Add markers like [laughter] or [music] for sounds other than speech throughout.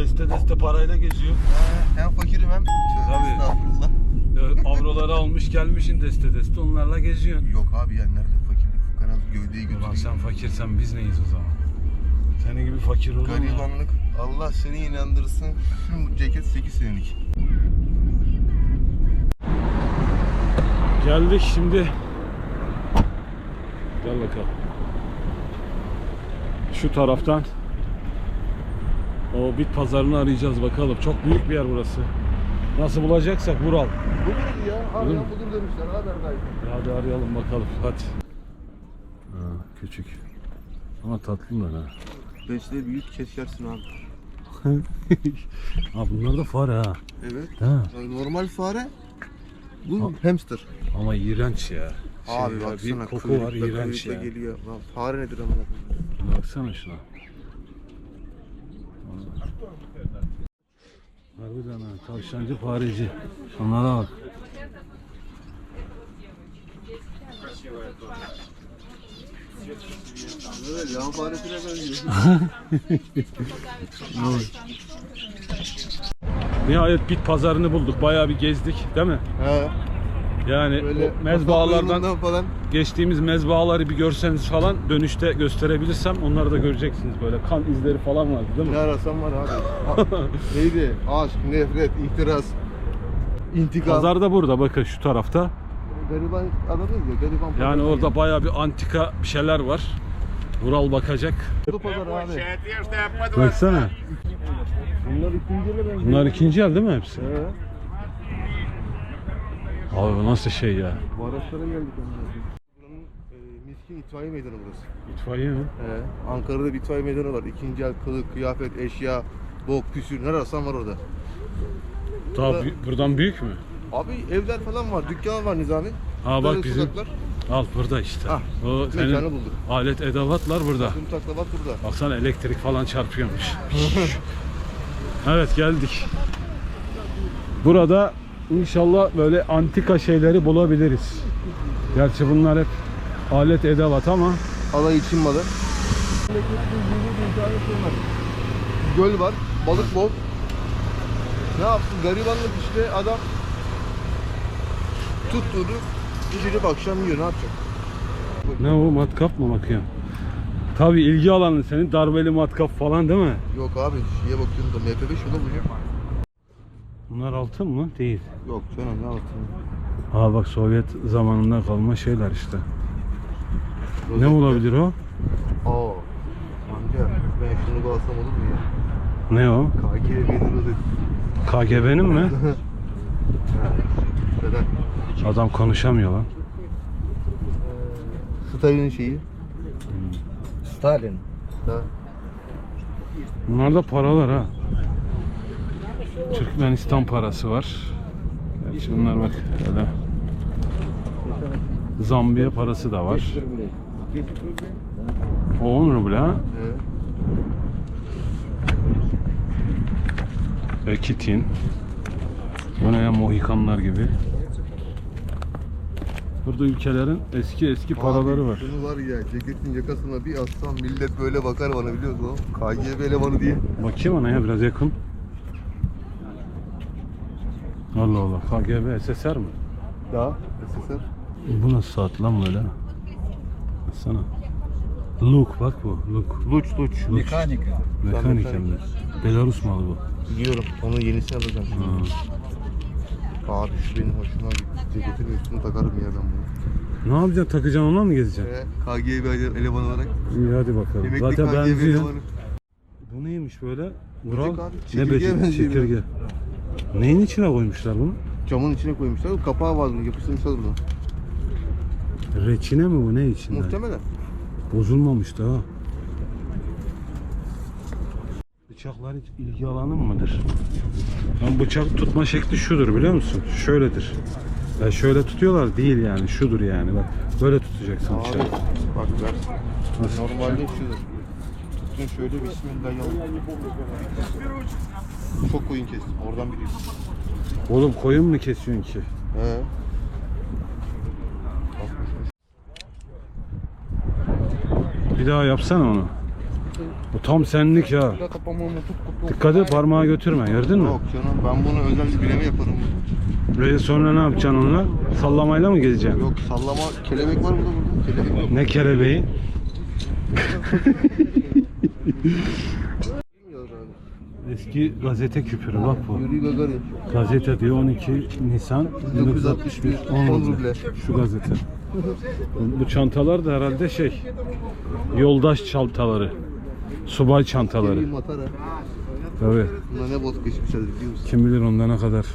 Deste deste parayla geziyor. he, hem fakirim hem Tabii. estağfurullah. Ee, Avroları almış gelmişin deste deste onlarla geziyorsun. Yok abi ya nerede fakirlik fukaralık gövdeyi Ulan götürüyor. sen fakirsen biz neyiz o zaman? Senin gibi fakir olur mu? ya? Garibanlık Allah seni inandırsın. Şu ceket 8 senelik. Geldik şimdi. Gel bakalım. Şu taraftan o bit pazarını arayacağız bakalım. Çok büyük bir yer burası. Nasıl bulacaksak Vural. Budur ya. Arayan mu? budur demişler. Haberdayım. Hadi arayalım bakalım hadi. Ha, küçük. Ama tatlılar ha. Beşte büyük kesersin abi. [laughs] ha bunlar da fare ha. Evet. Ha. Yani normal fare. Bu hamster. Ama iğrenç ya. Şey Abi ya, baksana bir koku var iğrenç ya. geliyor. Lan fare nedir amına koyayım? Baksana şuna. Harbiden ha, tavşancı fareci. Şunlara bak. [laughs] Evet yan faresine benziyor. Nihayet bit pazarını bulduk. Bayağı bir gezdik değil mi? He. Yani Böyle mezbahalardan kasap falan. geçtiğimiz mezbahaları bir görseniz falan dönüşte gösterebilirsem onları da göreceksiniz böyle kan izleri falan vardı değil mi? Ne arasam var abi. Ha, [laughs] Neydi? Aşk, nefret, ihtiras, intikam. Pazar da burada bakın şu tarafta. Gariban adamız ya, gariban Yani pazarı. orada bayağı bir antika bir şeyler var. Vural bakacak. Bu pazar abi. Baksana. Bunlar ikinci ele benziyor. Bunlar ikinci el değil mi hepsi? He. Abi bu nasıl şey ya? Bu araçlara geldik koyayım. Buranın e, miskin itfaiye meydanı burası. İtfaiye mi? He. Ankara'da bir itfaiye meydanı var. İkinci el kılık, kıyafet, eşya, bok, püsür. Ne ararsan var orada. Daha Burada- bü- buradan büyük mü? Abi evler falan var, dükkan var Nizami. Ha Böyle bak bizim sokaklar. al burada işte. Ah, o Mekanı senin bulduk. alet edevatlar burada. Tüm taklavat burada. Baksana elektrik falan çarpıyormuş. evet geldik. Burada inşallah böyle antika şeyleri bulabiliriz. Gerçi bunlar hep alet edevat ama Alay için malı. Göl var, balık bol. Ne yapsın? Garibanlık işte adam tutturdu, pişirip akşam yiyor. Ne yapacak? ne o matkap mı bakıyorsun? Tabii ilgi alanın senin darbeli matkap falan değil mi? Yok abi, şeye bakıyorum da MP5 yola buluyor. Bunlar altın mı? Değil. Yok canım ne altın? Aa bak Sovyet zamanından kalma şeyler işte. Ne olabilir o? Aa. Amca ben şunu da alsam olur mu ya? Ne o? KGB'nin rozeti. KGB'nin mi? [laughs] Adam konuşamıyor lan. Stalin'in şeyi. Stalin. Bunlar da paralar ha. Türkmenistan parası var. Gerçi bunlar bak öyle. Zambiya parası da var. O 10 ruble ha. Ekitin. Bu ne ya Mohikanlar gibi. Burada ülkelerin eski eski paraları var. Şunu var ya ceketin yakasına bir assam millet böyle bakar bana biliyor musun? KGB elemanı diye. Bakayım ona ya biraz yakın. Allah Allah. KGB SSR mi? Daha SSR. Bu nasıl saat lan böyle? Baksana. Look bak bu. Look. Luç luç. Mekanika. Mekanik hem de. Belarus malı bu. Biliyorum. Onun yenisini alacağım. Ha. Abi şu benim hoşuma gitti. Ceketin üstünü takarım ya ben bunu. Ne yapacaksın? Takacaksın onunla mı gezeceksin? Ve KGB ele- elemanı olarak. İyi hadi bakalım. Emekli Zaten KGB benziyor. elemanı. [laughs] Bu neymiş böyle? Vural. abi, Ne çekirgeye böcek? benziyor Çekirge. Neyin içine koymuşlar bunu? Camın içine koymuşlar. Kapağı var bunun. Yapıştırmışlar bunu. Reçine mi bu? Ne içinde? Muhtemelen. Bozulmamış da ha. Bıçaklar hiç ilgi alanın mıdır? Ben bıçak tutma şekli şudur biliyor musun? Şöyledir. Ya şöyle tutuyorlar değil yani şudur yani bak böyle tutacaksın Abi bıçağı. bak ver. Normalde şudur. Tutun şöyle bismillahirrahmanirrahim. Çok koyun kestim. Oradan biliyorum. Oğlum koyun mu kesiyorsun ki? He. Bir daha yapsana onu. Bu tam senlik ya. Dikkat et parmağı götürme gördün mü? Yok canım ben bunu özel bir bileme yaparım. Ve sonra ne yapacaksın onunla? Sallamayla mı gezeceksin? Yok sallama kelebek var mı burada? Kelebek yok. Ne kelebeği? [laughs] Eski gazete küpürü bak bu. Gazete diyor 12 Nisan 1961, 10 10 ruble. ruble. Şu gazete. Bu çantalar da herhalde şey yoldaş çantaları. Subay çantaları. Tabii. Ne vodka içmişler biliyor musun? Kim bilir onda ne kadar.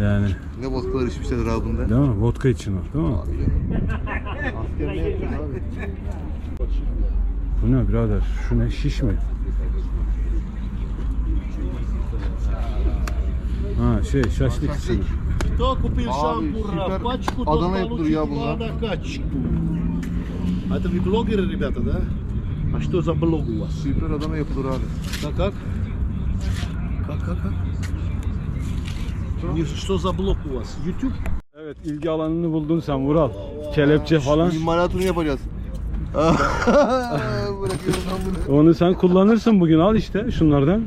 Yani Ne vodkalar içmişler abi bunda. değil mi? Vodka için o değil mi? Abi? Bu ne birader? Şu ne? Şiş mi? Ha şey şaşlık kısmı. Кто купил Abi, шампура süper пачку, тот Adana yapılır ya получит bunlar. вода качку. А это вы блогеры, ребята, да? А что за блог у вас? Süper Adana yapılır abi. Да как? Как, как, как? Не, Что за блог у вас? YouTube? Evet ilgi alanını buldun sen Vural. Kelepçe falan. İmalatını yapacağız. [laughs] Bırakıyorum ben bunu. Onu sen kullanırsın bugün al işte şunlardan.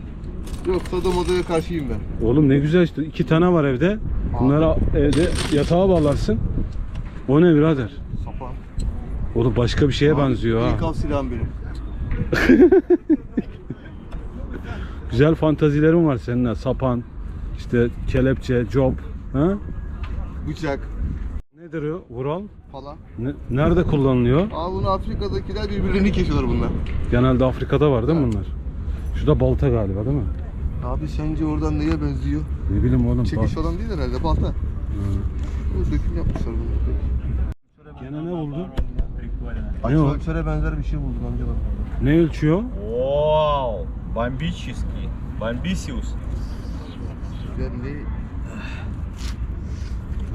Yok Sado modaya karşıyım ben. Oğlum ne güzel işte iki tane var evde. Bunları evde yatağa bağlarsın. O ne birader? Sapan. Oğlum başka bir şeye benziyor ha. İlk av silahım benim. [laughs] Güzel fantazilerin var seninle. Sapan, işte kelepçe, job. Ha? Bıçak Nedir o Vural? falan. Ne- nerede kullanılıyor? Abi bunu Afrika'dakiler birbirlerini kesiyorlar bunlar. Genelde Afrika'da var değil mi bunlar? Şu da balta galiba değil mi? Abi sence oradan neye benziyor? Ne bileyim oğlum. Çekiş bal- falan değil herhalde balta. Bu döküm yapmışlar bunu. Gene ne buldun? Açı o? ölçere benzer bir şey buldum amca bak. Ne ölçüyor? Вау! Бомбический! Бомбисиус! Güzelliği.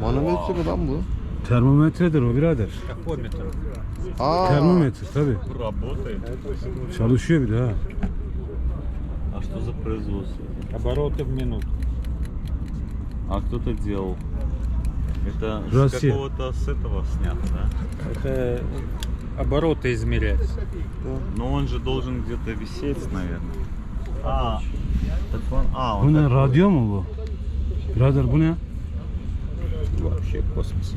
Manometre mi lan bu? Termometredir o birader. Тахометр Aa, Termometre tabi. работает. Çalışıyor bir de ha. Что за производство? Обороты в минуту. А кто это делал? Это с Россия. какого-то с этого снято, да? Это обороты измерять. Но он же должен где-то висеть, наверное. А, так он, а, он ne такой. radyo mu bu? Birader bu ne? Вообще космос.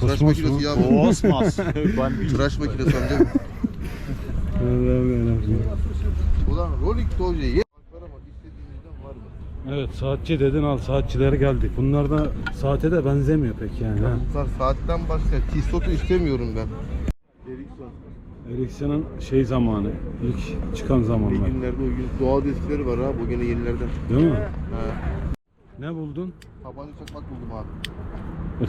tıraş Kosmos mu? makinesi ya bu. Космос! Бомбить. Tıraş makinesi amca. Allah'ım yarabbim. Ulan Rolex Doge ye. Evet saatçi dedin al saatçilere geldik. Bunlar da saate de benzemiyor pek yani. Ha. Bunlar saatten başka. Tistotu istemiyorum ben. Ericsson. Ericsson'un şey zamanı, ilk çıkan zamanlar. günlerde o gün doğal eskileri var ha. Bu gene yenilerden. Değil mi? Ha. Ne buldun? Tabanca çakmak buldum abi. [laughs]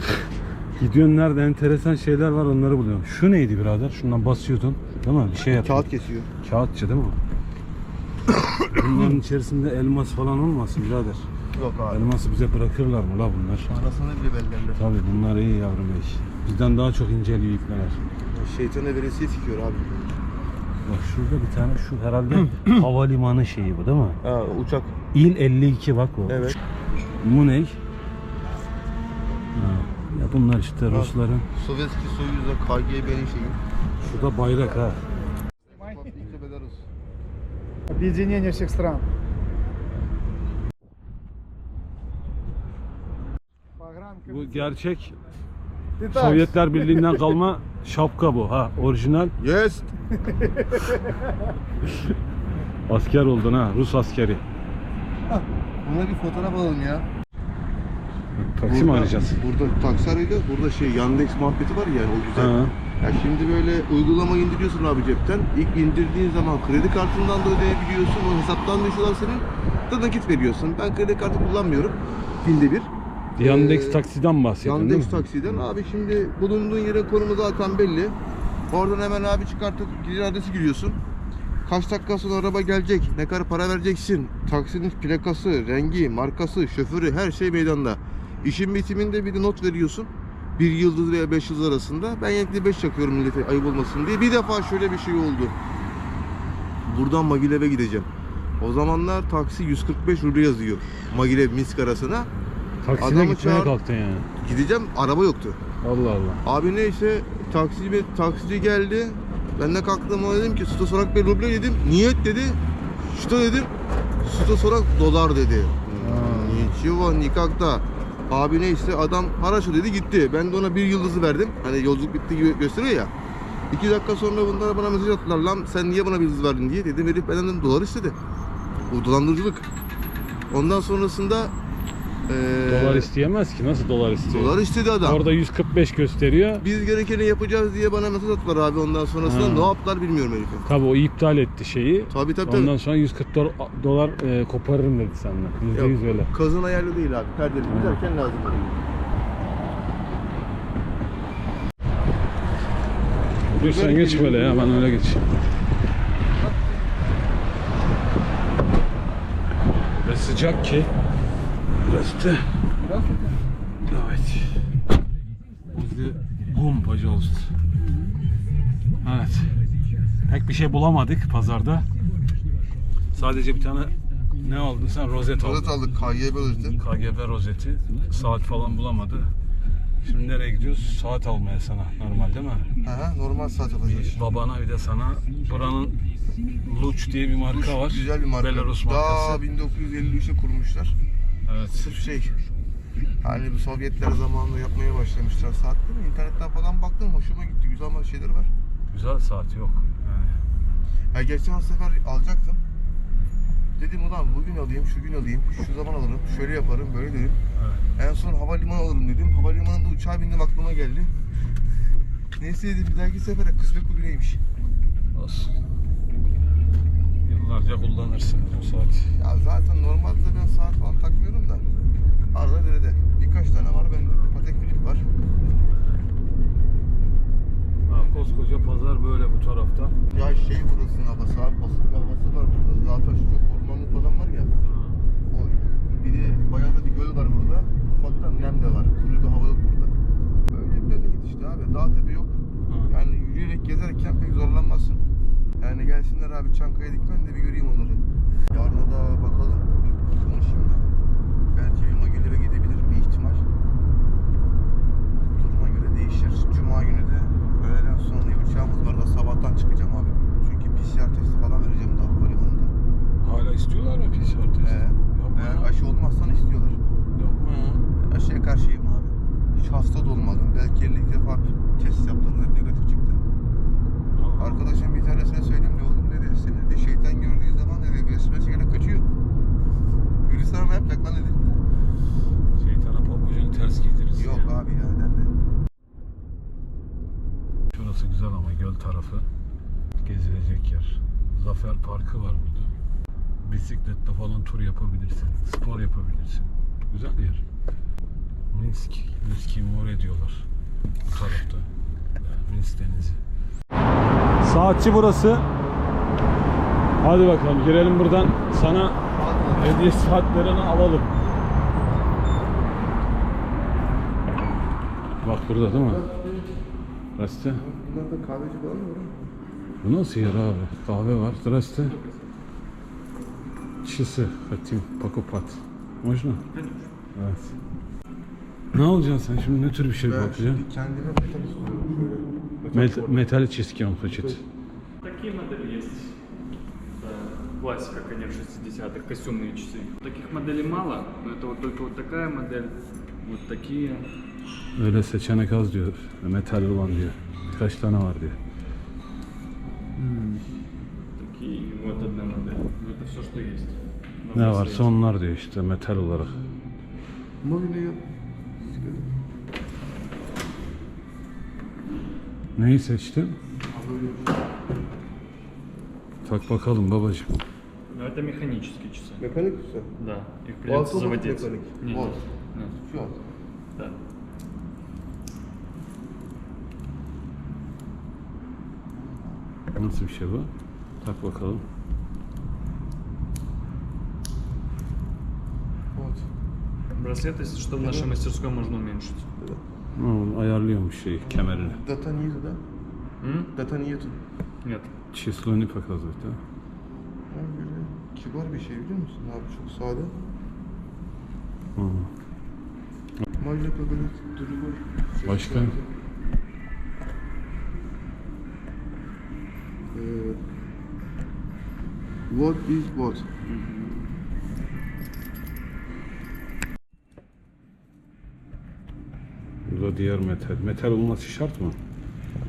Gidiyorsun nerede enteresan şeyler var onları buluyorsun. Şu neydi birader? Şundan basıyordun. Değil mi? Bir şey yapıyordun. Kağıt kesiyor. Kağıtçı değil mi? Bunların içerisinde elmas falan olmasın birader. Yok abi. Elması bize bırakırlar mı la bunlar? Anasını bile bellerler. Tabii bunlar iyi yavrum bey. Bizden daha çok inceliyor ipneler. Şeytana veresiye sikiyor abi. Bak şurada bir tane şu herhalde [clears throat] havalimanı şeyi bu değil mi? Ha uçak. İl 52 bak o. Evet. Bu ne? Ha, Ya bunlar işte Rusların. Sovetski Soyuz'da KGB'nin şeyi. Şurada bayrak ha. Patlayınca Belarus. Объединение всех стран. Погранка. Bu gerçek Ты так, Sovyetler Birliği'nden kalma şapka bu ha orijinal. Yes. Asker oldun ha Rus askeri. Buna bir fotoğraf alalım ya. Taksi mi arayacağız? Burada taksi arayla burada şey Yandex muhabbeti var ya yani o güzel. Ha. Ya şimdi böyle uygulama indiriyorsun abi cepten. İlk indirdiğin zaman kredi kartından da ödeyebiliyorsun. O hesaptan düşüyorlar senin. Da nakit veriyorsun. Ben kredi kartı kullanmıyorum. Binde bir. Yandex Ee, taksiden bahsediyorsun Yandex taksiden. Abi şimdi bulunduğun yerin konumu zaten belli. Oradan hemen abi çıkartıp giriş adresi giriyorsun. Kaç dakika sonra araba gelecek, ne kadar para vereceksin, taksinin plakası, rengi, markası, şoförü her şey meydanda. İşin bitiminde bir de not veriyorsun. Bir yıldız veya beş yıldız arasında. Ben genellikle beş çakıyorum millete ayıp olmasın diye. Bir defa şöyle bir şey oldu. Buradan Magilev'e gideceğim. O zamanlar taksi 145 ruble yazıyor. Magilev Minsk arasına. Taksine Adamı gitmeye çağır- kalktın yani. Gideceğim araba yoktu. Allah Allah. Abi neyse taksici, taksici geldi. Ben de kalktım ona dedim ki Sto sorak bir ruble dedim. Niyet dedi. Što dedim. Sto sorak dolar dedi. Nичего никогда. Abi neyse adam haraşo dedi gitti. Ben de ona bir yıldızı verdim. Hani yolculuk bitti gibi gösteriyor ya. İki dakika sonra bunlar bana mesaj attılar lan sen niye bana bir yıldız verdin diye. Dedim herif benden dolar istedi. Bu dolandırıcılık. Ondan sonrasında eee, Dolar isteyemez ki. Nasıl dolar istiyor? dolar istedi adam. Orada 145 gösteriyor. Biz gerekeni yapacağız diye bana mesaj attılar abi ondan sonrasında Ha. ne yaptılar bilmiyorum herifim. Tabii o iptal etti şeyi. Tabii tabii tabii. Ondan sonra 140 dolar, dolar e, koparırım dedi senden. %100 öyle. Kazın ayarlı değil abi. Perdeli giderken lazım. Dur sen geç böyle ya ben öyle geç. Ve sıcak ki. Burası da. Evet. Bizde gum pajolst. Evet. Pek bir şey bulamadık pazarda. Sadece bir tane ne aldın sen? Rozet aldın. Rozet aldık KGB rozeti. KGB rozeti. Saat falan bulamadı. Şimdi nereye gidiyoruz? Saat almaya sana normal değil mi? Aha, normal saat alacağız. Babana bir de sana buranın Luch diye bir marka var. Güzel bir marka. Belarus Daha markası. 1953'te kurmuşlar. Evet. Sırf şey hani bu Sovyetler zamanında yapmaya başlamışlar saat değil mi? İnternetten falan baktım hoşuma gitti. Güzel ama şeyler var. Güzel saat yok. Yani Ya geçen sefer alacaktım. Dedim ulan bugün alayım, şu gün alayım, şu zaman alırım, şöyle yaparım, böyle dedim. En son havalimanı alırım dedim. Havalimanında uçağa bindim aklıma geldi. Neyse dedim bir dahaki sefere kısmet bugüneymiş. olsun. Yıllarca kullanırsın bu saati. Ya zaten normalde ben saat falan takmıyorum. Arada derede. Birkaç tane var bende. Patek Philippe var. Ha, koskoca pazar böyle bu tarafta. Ya şey burasının havası abi. Basık havası var burada. Zaten çok ormanlık falan var ya. O, bir de bayağı da bir göl var burada. Ufaktan nem de var. Kuru bir hava yok burada. Böyle bir memleket işte abi. Dağ tepe yok. Yani yürüyerek gezerken pek zorlanmazsın. Yani gelsinler abi Çankaya dikmen de bir göreyim onları. Yarına da bakalım. Bir konuşayım da. Belki bir Magilev'e gidebilirim bir ihtimal. Duruma göre değişir. Cuma günü de öğleden sonra uçağımız var da sabahtan çıkacağım abi. Çünkü PCR testi falan vereceğim daha havalimanında. Hala istiyorlar mı PCR testi? Ee, Yapma eğer ya. aşı olmazsan istiyorlar. Yapma ya. Aşıya karşıyım abi. Hiç hasta da olmadım. Belki 50 defa bir test yaptırdım hep negatif çıktı. Allah. Arkadaşım bir tanesine söyledim de oğlum dedi. Seni de şeytan gördüğü zaman dedi besmele çekerek kaçıyor. Yürü sana ne yapacak lan dedi. Şeytana pabucunu ters giydiririz. Yok ya. abi ya nerede? Şurası güzel ama göl tarafı. Gezilecek yer. Zafer Parkı var burada. Bisikletle falan tur yapabilirsin. Spor yapabilirsin. Güzel yer. Minsk. Minsk'i more diyorlar. Bu tarafta. Minsk denizi. Saatçi burası. Hadi bakalım girelim buradan. Sana hediye saatlerini alalım. Bak burada değil mi? Zdrasте. Bunlar da kahveci falan mı var? Bu nasıl yer abi? Kahve var. Здрасте. Часы хотим покупать. Можно? Evet. Ne alacaksın sen şimdi? Ne tür bir şey Ben bakacaksın? şimdi kendime metal istiyorum. Şöyle. Met металлический он хочет. Такие модели есть. Это классика, конечно, 60-х, костюмные часы. Таких моделей мало, но это вот только вот такая модель, вот такие. Öyle seçenek az diyor. Metal olan diyor. Birkaç tane var diyor. Такие, и вот одна модель. Ну, это все, что есть. на Ne браслете. varsa onlar diyor işte metal olarak. Mobilya yap. Neyi seçtin? Tak bakalım babacığım. Ну, это механические часы. Mekanik ise. Да, их Bu придется altı заводить. mekanik. Нет, Bu alt. нет, Şu alt. да. Nasıl bir şey bu? Tak bakalım. Bu alt. Браслет, если что, в нашей мастерской можно уменьшить. Hı, ayarlıyormuş şeyi, kemerini. Data niyeti de. М? Data niyeti. Нет. Число не показывает, да? Ha, böyle kibar bir şey biliyor musun abi çok sade. Hı. Mallaka böyle duruyor. Başka? what is what? Burada diğer metal. Metal olması şart mı?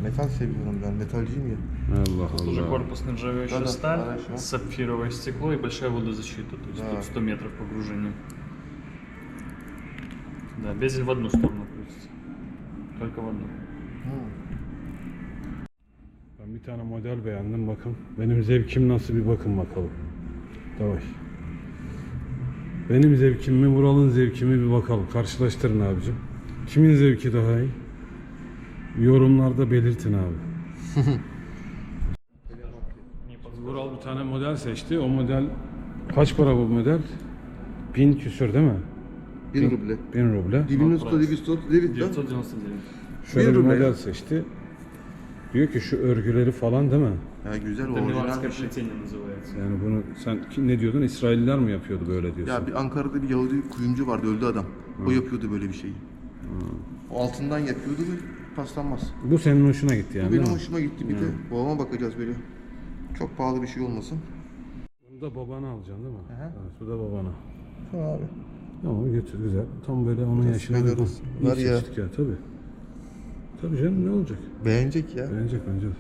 Metal seviyorum ben. Metalciyim ya. Allah Тоже Allah. корпус нержавеющая Да-да, сталь, хорошо. сапфировое стекло и большая водозащита. То есть Да. тут 100 метров погружения. Да, безель в одну сторону крутится. Только в одну. Ben bir tane model beğendim bakın. Benim zevkim nasıl bir bakın bakalım. Yavaş. Benim zevkim mi, Vural'ın zevki mi bir bakalım. Karşılaştırın abicim. Kimin zevki daha iyi? Yorumlarda belirtin abi. [laughs] Vural bir tane model seçti. O model kaç para bu model? Bin küsür değil mi? Bir ruble. Bin ruble. Дивиносто, девятьсот, девять, да? 999. Şöyle bir ruble. model seçti. Diyor ki şu örgüleri falan değil mi? Ya güzel şey. o şey. Yani bunu sen ne diyordun? İsrailliler mi yapıyordu böyle diyorsun? Ya bir Ankara'da bir Yahudi kuyumcu vardı öldü adam. O yapıyordu böyle bir şeyi. O altından yapıyordu ve paslanmaz. Bu senin hoşuna gitti yani. Bu benim hoşuma gitti bir de babama bakacağız böyle. Çok pahalı bir şey olmasın. Bunu da babana alacaksın değil mi? Evet, bu da babana. Tamam abi. Tamam götür güzel. Tam böyle onun yaşına uygun. Var ya. ya tabii. Tabii canım ne olacak? Beğenecek ya. Beğenecek bence. de.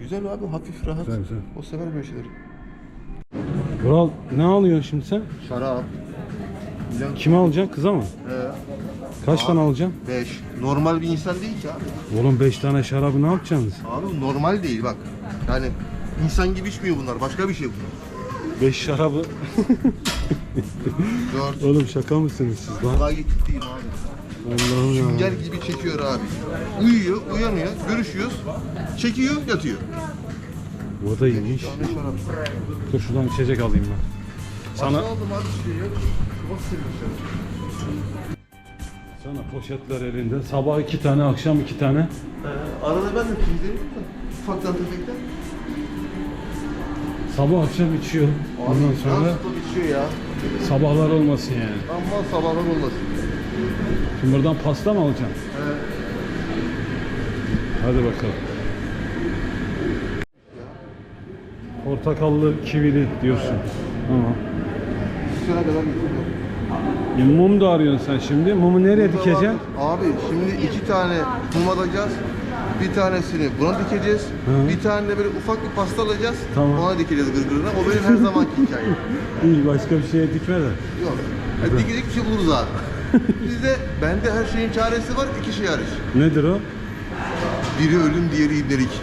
Güzel abi hafif rahat. Güzel, güzel. O sever böyle şeyleri. Vural ne alıyorsun şimdi sen? Şarap. Bilen Kime alacaksın? Kıza mı? He. Kaç tane alacaksın? 5. Normal bir insan değil ki abi. Oğlum 5 tane şarabı ne yapacaksınız? Abi normal değil bak. Yani insan gibi içmiyor bunlar. Başka bir şey bunlar. 5 şarabı. [laughs] 4. Oğlum şaka mısınız siz lan? Daha gittiğim abi. Allah'ım ya. Sünger gibi çekiyor abi. Uyuyor, uyanıyor, görüşüyoruz. Çekiyor, yatıyor. Bu da iyiymiş. Dur şuradan içecek alayım ben. Sana aldım abi şey. Şubat sana poşetler elinde. Sabah iki tane, akşam iki tane. Ee, arada ben de temizlerim de. Ufaktan tefekten. Sabah akşam içiyor. Ondan sonra içiyor ya. sabahlar olmasın yani. Aman sabahlar olmasın. Şimdi buradan pasta mı alacaksın? Evet. Hadi bakalım. Portakallı, kivili diyorsun. Tamam. Üstüne kadar getiriyor. E, mum da arıyorsun sen şimdi. Mumu nereye dikeceksin? Abi şimdi iki tane mum alacağız. Bir tanesini buna dikeceğiz. Hı. Bir tane de böyle ufak bir pasta alacağız. Tamam. Ona dikeceğiz gırgırına. O benim her zamanki hikayem. İyi başka bir şeye dikme de. Yok. Yani dikecek bir şey buluruz abi. Bizde bende her şeyin çaresi var. iki şey hariç. Nedir o? Biri ölüm, diğeri ibnelik. [laughs]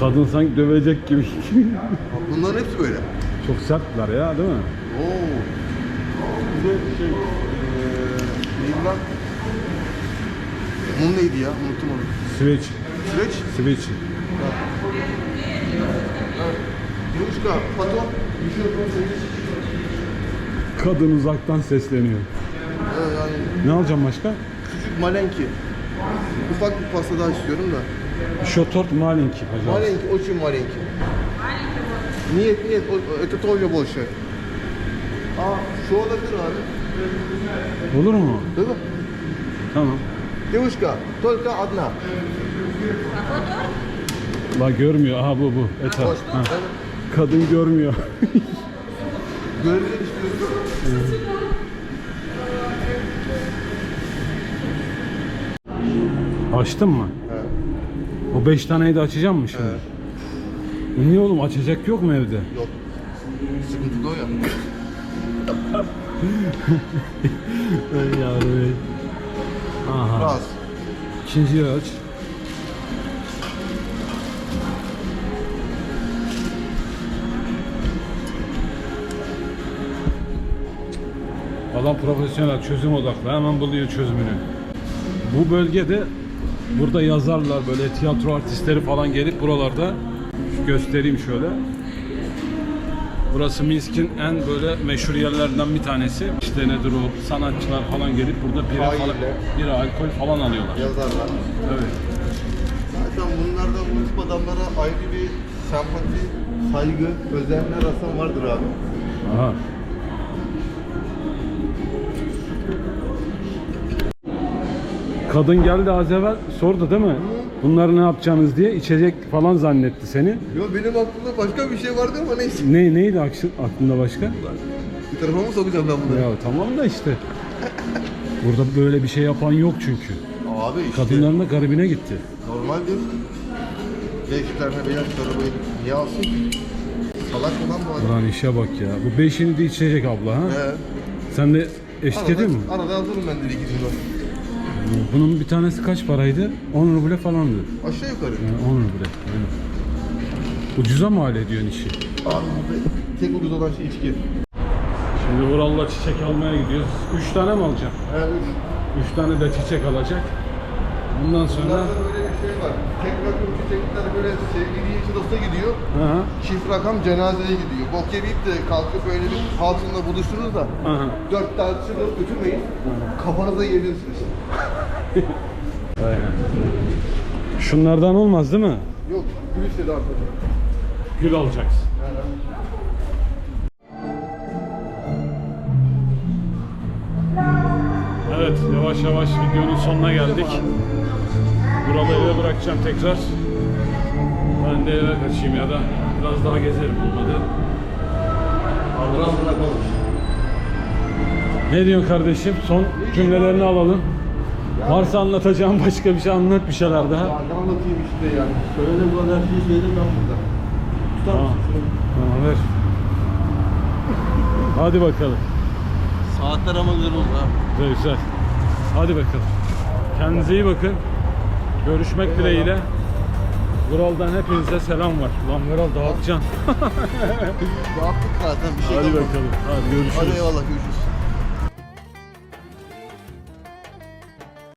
Kadın sanki dövecek gibi. Bunların hepsi böyle. Çok sertler ya değil mi? Oo. Bir de şey, eee neydi lan? Mum neydi ya? Unuttum onu. Switch. Süreç. Switch. Yumuşka, paton. Kadın uzaktan sesleniyor. Ee, yani Ne alacağım başka? küçük malenki. Ufak bir pasta daha istiyorum da. Şotort malinki hocam. Маленький, очень маленький. Нет, нет, о- это тоже больше. А, şu olabilir abi. Olur mu? Değil mi? Tamam. Девушка, только одна. La görmüyor. Aha bu bu. Eta. Hoş. Ha. Evet. Kadın görmüyor. Görebilir [laughs] istiyorsun. Açtın mı? Evet. O beş taneyi de açacağım mı şimdi? E Niye oğlum açacak yok mu evde? Yok. Sıkıntılı o ya. [laughs] Ey yavrum. Aha. Raz. İkinciyi aç. Adam profesyonel, çözüm odaklı. Hemen buluyor çözümünü. Bu bölgede burada yazarlar böyle tiyatro artistleri falan gelip buralarda göstereyim şöyle. Burası Minsk'in en böyle meşhur yerlerinden bir tanesi. İşte nedir o sanatçılar falan gelip burada bira, Aile. falan, bira alkol falan alıyorlar. Yazarlar. Evet. Zaten bunlardan bu tip adamlara ayrı bir sempati, saygı, özenler asan vardır abi. Aha. Kadın geldi az evvel sordu değil mi? Bunları ne yapacaksınız diye içecek falan zannetti seni. Yo benim aklımda başka bir şey vardı ama neyse. Ne neydi akşı- aklında başka? Bir tarafa mı sokacağım ben bunları? Ya tamam da işte. Burada böyle bir şey yapan yok çünkü. Abi işte Kadınların da garibine gitti. normaldir. Beş tane beyaz arabayı niye alsın ki? Salak olan bu adam. Ulan işe bak ya. Bu beşini de içecek abla ha. He. Sen de eşlik Arada, musun? arada alırım ben de ikisini. Bunun bir tanesi kaç paraydı? 10 ruble falandı. Aşağı yukarı. Yani 10 ruble. Aynen. Ucuza mal ediyorsun işi. Abi tek ucuz olan şey içki. Şimdi Vural'la çiçek almaya gidiyoruz. 3 tane mi alacağım? Üç. 3 tane de çiçek alacak. Bundan sonra... Bunlarda böyle bir şey var. Tek rakım çiçekler böyle sevgiliye için dosta gidiyor. Hı hı. Çift rakam cenazeye gidiyor. Bok yemeyip de kalkıp böyle bir halkınla buluştunuz da Aha. dört tane çıkıp götürmeyin. Kafanıza yedirsiniz. [laughs] Aynen. Şunlardan olmaz değil mi? Yok, gül istedi arkadaşlar. Gül alacaksın. Evet, yavaş yavaş videonun sonuna geldik. Buralı eve bırakacağım tekrar. Ben de eve kaçayım ya da biraz daha gezerim olmadı. Biraz bırakalım. Ne diyorsun kardeşim? Son cümlelerini alalım. Varsa anlatacağım başka bir şey anlat bir şeyler daha. Ya ne anlatayım işte yani. Söyle bu kadar şey söyledim ben burada. Tutar Tamam. mısın? Tamam ver. Hadi bakalım. Saatler ama güzel oldu ha. Güzel güzel. Hadi bakalım. Kendinize iyi bakın. Görüşmek dileğiyle. Vural'dan hepinize selam var. Lan Vural dağıtacaksın. [laughs] Yaptık zaten bir şey Hadi kalmadı. bakalım. Hadi görüşürüz. Hadi eyvallah görüşürüz.